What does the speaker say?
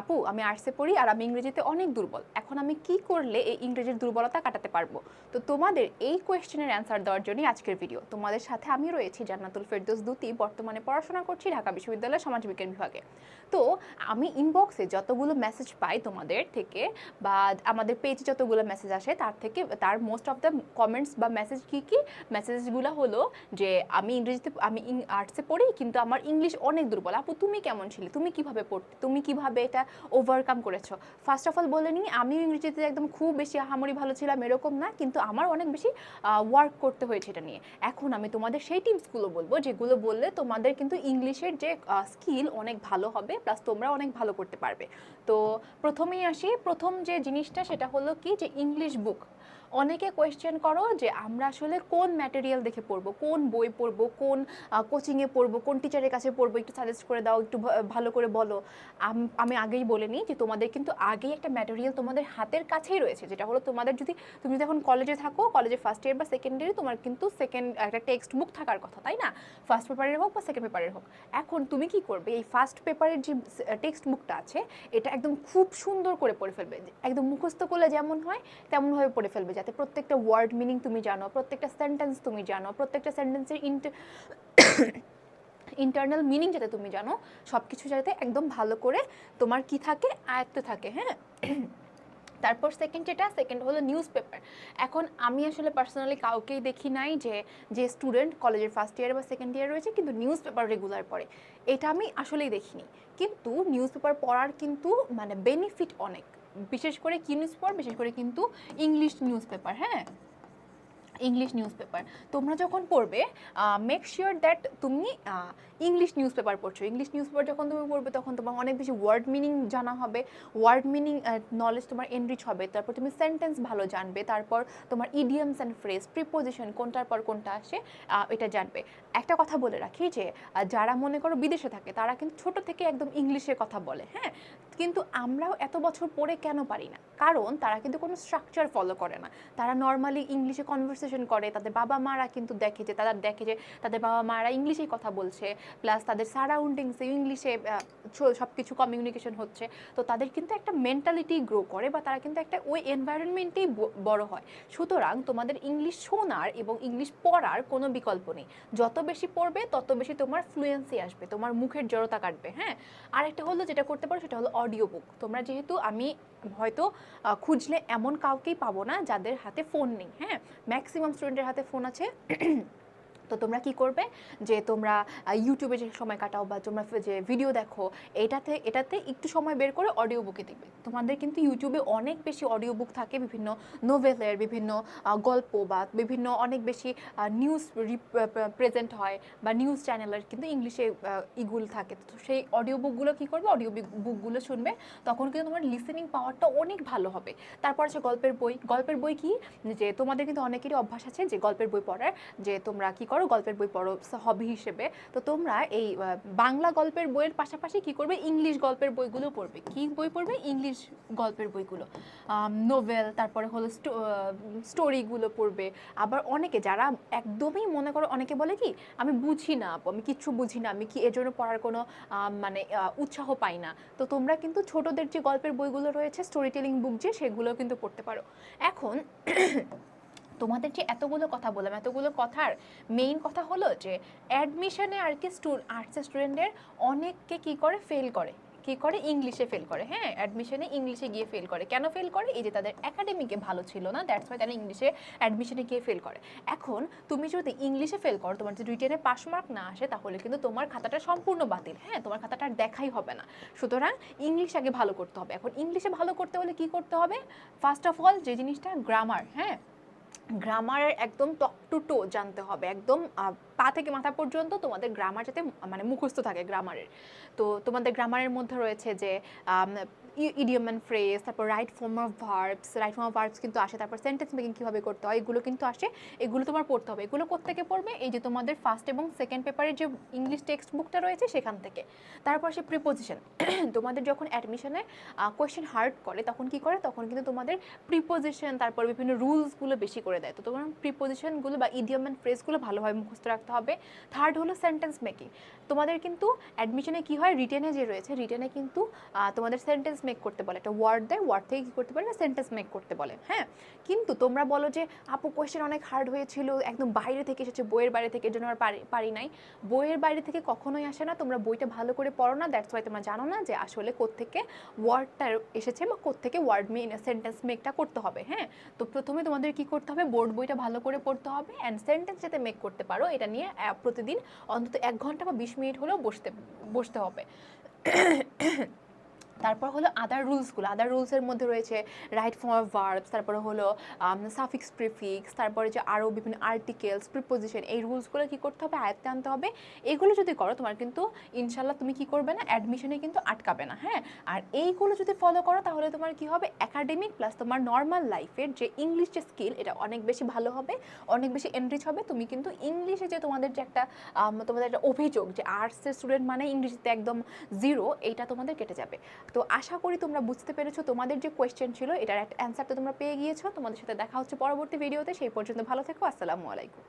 আপু, আমি আর্টসে পড়ি আর আমি ইংরেজিতে অনেক দুর্বল। এখন আমি কি করলে এই ইংরেজির দুর্বলতা কাটাতে পারব? তো তোমাদের এই কোয়েশ্চেনের অ্যান্সার দেওয়ার জন্যই আজকের ভিডিও তোমাদের সাথে আমি রয়েছি জান্নাতুল ফেরদৌস দুতি, বর্তমানে পড়াশোনা করছি ঢাকা বিশ্ববিদ্যালয়ের সমাজবিজ্ঞান বিভাগে। তো আমি ইনবক্সে যতগুলো মেসেজ পাই তোমাদের থেকে বা আমাদের পেজে যতগুলো মেসেজ আসে, তার থেকে, তার মোস্ট অফ দ্য কমেন্টস বা মেসেজ কী কী? মেসেজগুলো হলো যে আমি ইংরেজিতে, আমি আর্টসে পড়ি, কিন্তু আমার ইংলিশ অনেক দুর্বল। আপু, তুমি কেমন ছিলে? তুমি কীভাবে পড়তে? তুমি কীভাবে এটা ওভারকাম করেছ। ফার্স্ট অফ অল বলে নিই আমিও ইংরেজিতে একদম খুব বেশি আহামরি ভালো ছিলাম, এরকম না, কিন্তু আমার অনেক বেশি ওয়ার্ক করতে হয়েছে এটা নিয়ে। এখন আমি তোমাদের সেই টিপসগুলো বলব, যেগুলো বললে তোমাদের কিন্তু ইংলিশের যে স্কিল অনেক ভালো হবে প্লাস তোমরা অনেক ভালো করতে পারবে। তো প্রথমেই আসি, প্রথম যে জিনিসটা সেটা হলো কি, যে ইংলিশ বুক অনেকে কোয়েশ্চেন করো যে আমরা আসলে কোন ম্যাটেরিয়াল দেখে পড়ব? কোন বই পড়ব? কোন কোচিংয়ে পড়ব? কোন টিচারের কাছে পড়ব? একটু সাজেস্ট করে দাও, একটু ভালো করে বলো। আম- আগেই বলে নিই যে তোমাদের কিন্তু আগেই একটা ম্যাটেরিয়াল তোমাদের হাতের কাছেই রয়েছে। যেটা হলো তোমাদের যদি, তুমি যদি এখন কলেজে থাকো কলেজে ফার্স্ট ইয়ার বা সেকেন্ড ইয়ারে তোমার কিন্তু সেকেন্ড একটা টেক্সট বুক থাকার কথা, তাই না? ফার্স্ট পেপারের হোক বা সেকেন্ড পেপারের হোক। এখন তুমি কি করবে? এই ফার্স্ট পেপারের যে টেক্সট বুকটা আছে, এটা একদম খুব সুন্দর করে পড়ে ফেলবে। একদম মুখস্থ করলে যেমন হয়, তেমনভাবে পড়ে ফেলবে। যাতে প্রত্যেকটা ওয়ার্ড মিনিং তুমি জানো, প্রত্যেকটা সেন্টেন্স তুমি জানো, প্রত্যেকটা সেন্টেন্সের ইন্ট ইন্টারনাল মিনিং যাতে তুমি জানো সব কিছু যাতে একদম ভালো করে তোমার কি থাকে, আয়ত্ত থাকে হ্যাঁ? তারপর সেকেন্ড যেটা সেকেন্ড হলো নিউজ পেপার এখন আমি আসলে পার্সোনালি কাউকেই দেখি নাই যে যে স্টুডেন্ট কলেজের ফার্স্ট ইয়ার বা সেকেন্ড ইয়ার রয়েছে, কিন্তু নিউজ পেপার রেগুলার পড়ে। এটা আমি আসলেই দেখিনি। কিন্তু নিউজ পেপার পড়ার কিন্তু মানে বেনিফিট অনেক। বিশেষ করে কি নিউজ পেপার বিশেষ করে কিন্তু ইংলিশ নিউজ পেপার হ্যাঁ? ইংলিশ নিউজ পেপার তোমরা যখন পড়বে মেক শিওর দ্যাট তুমি ইংলিশ নিউজ পেপার পড়ছো। ইংলিশ নিউজ পেপার যখন তুমি পড়বে, তখন তোমার অনেক বেশি ওয়ার্ড মিনিং জানা হবে। ওয়ার্ড মিনিং নলেজ তোমার এনরিচ হবে। তারপর তুমি সেন্টেন্স ভালো জানবে। তারপর তোমার ইডিয়ামস অ্যান্ড ফ্রেজ প্রিপোজিশন কোনটার পর কোনটা আসে এটা জানবে। একটা কথা বলে রাখি যে যারা মনে করো বিদেশে থাকে, তারা কিন্তু ছোট থেকে একদম ইংলিশে কথা বলে হ্যাঁ? কিন্তু আমরাও এত বছর পড়ে কেন পারি না? কারণ তারা কিন্তু কোনো স্ট্রাকচার ফলো করে না। তারা নর্মালি ইংলিশে কনভারসেশন করে, তাদের বাবা মারা কিন্তু দেখে যে, তারা দেখে যে, তাদের বাবা মারা ইংলিশেই কথা বলছে প্লাস তাদের সারাউন্ডিংসে ইংলিশে সব কিছু কমিউনিকেশন হচ্ছে। তো তাদের কিন্তু একটা মেন্টালিটি গ্রো করে বা তারা কিন্তু একটা ওই এনভায়রনমেন্টেই বড় হয়। সুতরাং তোমাদের ইংলিশ শোনার এবং ইংলিশ পড়ার কোনো বিকল্প নেই। যত বেশি পড়বে, তত বেশি তোমার ফ্লুয়েন্সি আসবে, তোমার মুখের জড়তা কাটবে হ্যাঁ? আরেকটা হলো যেটা করতে পারো, সেটা হলো অডিও বুক তোমরা যেহেতু আমি হয়তো খুঁজলে এমন কাউকেই পাবো না যাদের হাতে ফোন নেই হ্যাঁ? ম্যাক্সিমাম স্টুডেন্টের হাতে ফোন আছে। তো তোমরা কি করবে? যে তোমরা ইউটিউবে যে সময় কাটাও বা তোমরা যে ভিডিও দেখো, এটাতে এটাতে একটু সময় বের করে অডিও বুকে দেখবে। তোমাদের কিন্তু ইউটিউবে অনেক বেশি অডিও বুক থাকে বিভিন্ন নোভেলের বিভিন্ন গল্প বা বিভিন্ন অনেক বেশি নিউজ প্রেজেন্ট হয় বা নিউজ চ্যানেলের কিন্তু ইংলিশে ইগুল থাকে। তো সেই অডিও বুকগুলো কী করবে? অডিও বুকগুলো শুনবে। তখন কিন্তু তোমার লিসেনিং পাওয়ারটা অনেক ভালো হবে। তারপর আছে গল্পের বই। গল্পের বই কি? যে তোমাদের কিন্তু অনেকেরই অভ্যাস আছে যে গল্পের বই পড়ার। যে তোমরা কি গল্পের বই পড়ো হবি হিসেবে। তো তোমরা এই বাংলা গল্পের বইয়ের পাশাপাশি কি করবে? ইংলিশ গল্পের বইগুলো পড়বে। কি বই পড়বে? ইংলিশ গল্পের বইগুলো। নোভেল তারপরে হলো স্টোরিগুলো পড়বে। আবার অনেকে যারা একদমই মনে করো, অনেকে বলে কি, আমি বুঝি না আমি কিচ্ছু বুঝি না, আমি কি এর জন্য পড়ার কোনো মানে উৎসাহ পাই না? তো তোমরা কিন্তু ছোটদের যে গল্পের বইগুলো রয়েছে স্টোরি টেলিং বুক যে, সেগুলো কিন্তু পড়তে পারো। এখন তোমাদের যে এতগুলো কথা বললাম, এতগুলো কথার মেইন কথা হলো যে অ্যাডমিশনে আর কি স্টু আর্টসের স্টুডেন্টদের অনেককে কি করে? ফেল করে। কি করে? ইংলিশে ফেল করে। হ্যাঁ অ্যাডমিশনে ইংলিশে গিয়ে ফেল করে। কেন ফেল করে? এই যে তাদের একাডেমিকে ভালো ছিল না দ্যাটস ওয়াই তারা ইংলিশে অ্যাডমিশনে গিয়ে ফেল করে। এখন তুমি যদি ইংলিশে ফেল করো, তোমার যদি রিটেনে পাস মার্ক না আসে, তাহলে কিন্তু তোমার খাতাটা সম্পূর্ণ বাতিল। হ্যাঁ তোমার খাতাটা আর দেখাই হবে না। সুতরাং ইংলিশ আগে ভালো করতে হবে। এখন ইংলিশে ভালো করতে হলে কি করতে হবে? ফার্স্ট অফ অল যে জিনিসটা গ্রামার হ্যাঁ গ্রামারের একদম টক টু টো জানতে হবে। একদম পা থেকে মাথা পর্যন্ত তোমাদের গ্রামার যাতে মানে মুখস্থ থাকে গ্রামারের তো তোমাদের গ্রামারের মধ্যে রয়েছে যে ইডিয়ম অ্যান্ড ফ্রেজ তারপর right form of verbs right form of verbs কিন্তু আসে, তারপর সেন্টেন্স মেকিং কীভাবে করতে হয়, এগুলো কিন্তু আসে, এগুলো তোমার পড়তে হবে। এগুলো কোত্থেকে পড়বে? এই যে তোমাদের ফার্স্ট এবং সেকেন্ড পেপারের যে ইংলিশ টেক্সট বুকটা রয়েছে সেখান থেকে। তারপর সে প্রিপোজিশন তোমাদের যখন অ্যাডমিশনে কোয়েশ্চেন হার্ড করে, তখন কি করে? তখন কিন্তু তোমাদের প্রিপোজিশন তারপর বিভিন্ন রুলসগুলো বেশি করে করে দেয়। তো তোমার প্রিপোজিশনগুলো বা ইডিয়ম অ্যান্ড ফ্রেজগুলো ভালোভাবে মুখস্থ রাখতে হবে। থার্ড হলো সেন্টেন্স মেকিং তোমাদের কিন্তু অ্যাডমিশনে কি হয়? রিটেনে যে রয়েছে রিটেনে কিন্তু তোমাদের সেন্টেন্স মেক করতে বলে। একটা ওয়ার্ড দেয় ওয়ার্ড থেকে কী করতে বলে? সেন্টেন্স মেক করতে বলে হ্যাঁ? কিন্তু তোমরা বলো যে, আপু কোয়েশ্চেন অনেক হার্ড হয়েছিল, একদম বাইরে থেকে এসেছে, বইয়ের বাইরে থেকে জন্য আর পারি পারি নাই। বইয়ের বাইরে থেকে কখনোই আসে না। তোমরা বইটা ভালো করে পড়ো না। দ্যাটস ওয়াই তোমরা জানো না যে, আসলে কোত্থেকে ওয়ার্ডটা এসেছে বা কোত্থেকে ওয়ার্ড মেন সেন্টেন্স মেকটা করতে হবে হ্যাঁ? তো প্রথমে তোমাদের কি করতে হবে? বোর্ড বইটা ভালো করে পড়তে হবে অ্যান্ড সেন্টেন্স যাতে মেক করতে পারো, এটা নিয়ে প্রতিদিন অন্তত এক ঘণ্টা বা বিশ মিনিট হলেও বসতে বসতে হবে। তারপর হলো আদার রুলসগুলো আদার রুলসের মধ্যে রয়েছে রাইট ফর ভার্বস তারপরে হলো সাফিক্স প্রিফিক্স তারপরে যে আরও বিভিন্ন আর্টিকেলস প্রিপোজিশন এই রুলসগুলো কী করতে হবে? আয়ত্তে আনতে হবে। এগুলো যদি করো, তোমার কিন্তু ইনশাল্লাহ তুমি কি করবে না? অ্যাডমিশনে কিন্তু আটকাবে না হ্যাঁ? আর এইগুলো যদি ফলো করো, তাহলে তোমার কি হবে? একাডেমিক প্লাস তোমার নর্মাল লাইফের যে ইংলিশ যে স্কিল এটা অনেক বেশি ভালো হবে, অনেক বেশি এনরিচ হবে। তুমি কিন্তু ইংলিশে যে তোমাদের যে একটা তোমাদের একটা অভিযোগ যে আর্টসের স্টুডেন্ট মানে ইংরেজিতে একদম জিরো এইটা তোমাদের কেটে যাবে। তো আশা করি তোমরা বুঝতে পেরেছ তোমাদের যে কোয়েশ্চেন ছিল, এটার একটা অ্যান্সার তো তোমরা পেয়ে গিয়েছো। তোমাদের সাথে দেখা হচ্ছে পরবর্তী ভিডিওতে সেই পর্যন্ত ভালো থেকো, আসসালামু আলাইকুম।